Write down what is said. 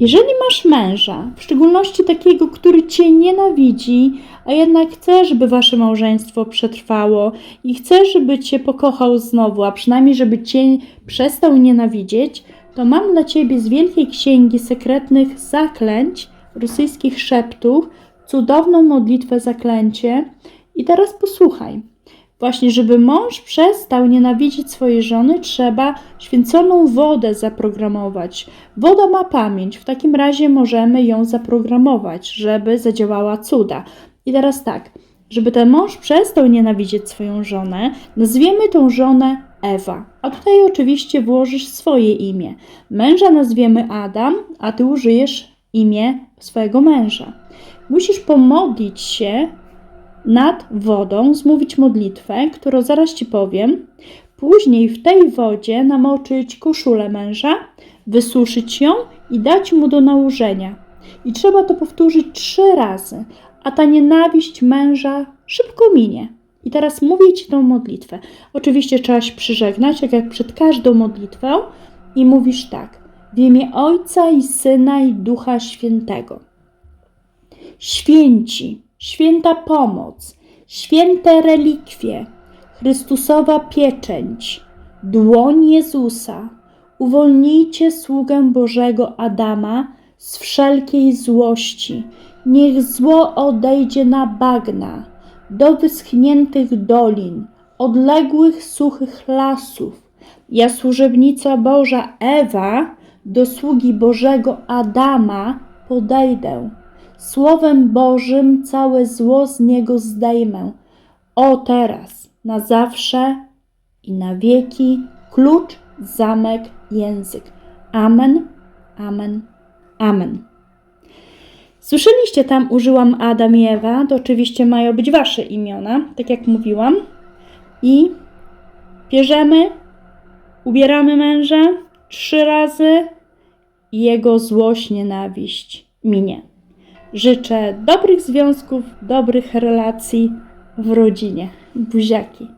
Jeżeli masz męża, w szczególności takiego, który cię nienawidzi, a jednak chcesz, żeby wasze małżeństwo przetrwało i chcesz, żeby cię pokochał znowu, a przynajmniej, żeby cię przestał nienawidzieć, to mam dla ciebie z Wielkiej Księgi Sekretnych Zaklęć, rosyjskich szeptów, cudowną modlitwę zaklęcie. I teraz posłuchaj. Właśnie, żeby mąż przestał nienawidzić swojej żony, trzeba święconą wodę zaprogramować. Woda ma pamięć, w takim razie możemy ją zaprogramować, żeby zadziałała cuda. I teraz tak, żeby ten mąż przestał nienawidzieć swoją żonę, nazwiemy tą żonę Ewa. A tutaj oczywiście włożysz swoje imię. Męża nazwiemy Adam, a ty użyjesz imię swojego męża. Musisz pomodlić się nad wodą zmówić modlitwę, którą zaraz ci powiem. Później w tej wodzie namoczyć koszulę męża, wysuszyć ją i dać mu do nałożenia. I trzeba to powtórzyć trzy razy, a ta nienawiść męża szybko minie. I teraz mówię ci tą modlitwę. Oczywiście trzeba się przyżegnać, tak jak przed każdą modlitwą, i mówisz tak: w imię Ojca i Syna i Ducha Świętego. Święci, święta pomoc, święte relikwie, Chrystusowa pieczęć, dłoń Jezusa, uwolnijcie sługę Bożego Adama z wszelkiej złości. Niech zło odejdzie na bagna, do wyschniętych dolin, odległych suchych lasów. Ja, służebnica Boża Ewa, do sługi Bożego Adama podejdę. Słowem Bożym całe zło z niego zdejmę. O teraz, na zawsze i na wieki, klucz, zamek, język. Amen, amen, amen. Słyszeliście tam, użyłam Adam i Ewa, to oczywiście mają być wasze imiona, tak jak mówiłam. I bierzemy, ubieramy męża trzy razy i jego złość, nienawiść minie. Życzę dobrych związków, dobrych relacji w rodzinie. Buziaki.